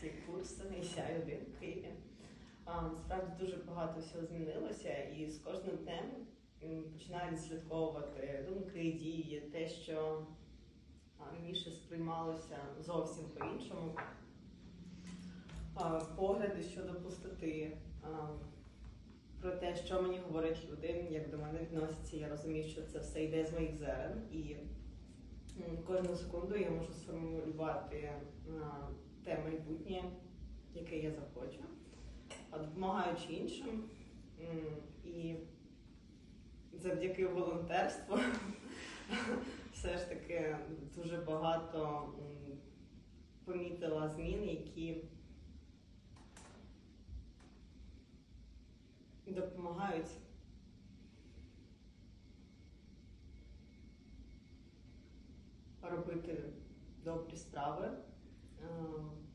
ці курси і сяй один в Києві. Насправді дуже багато всього змінилося, і з кожним днем починаю відслідковувати думки, дії, те, що раніше сприймалося зовсім по-іншому. Погляди щодо пустоти, про те, що мені говорять люди, як до мене відносяться, я розумію, що це все йде з моїх зерен. І кожну секунду я можу сформулювати те майбутнє, яке я захочу, допомагаючи іншим. І завдяки волонтерству все ж таки дуже багато помітила змін, які допомагають робити добрі справи, Um,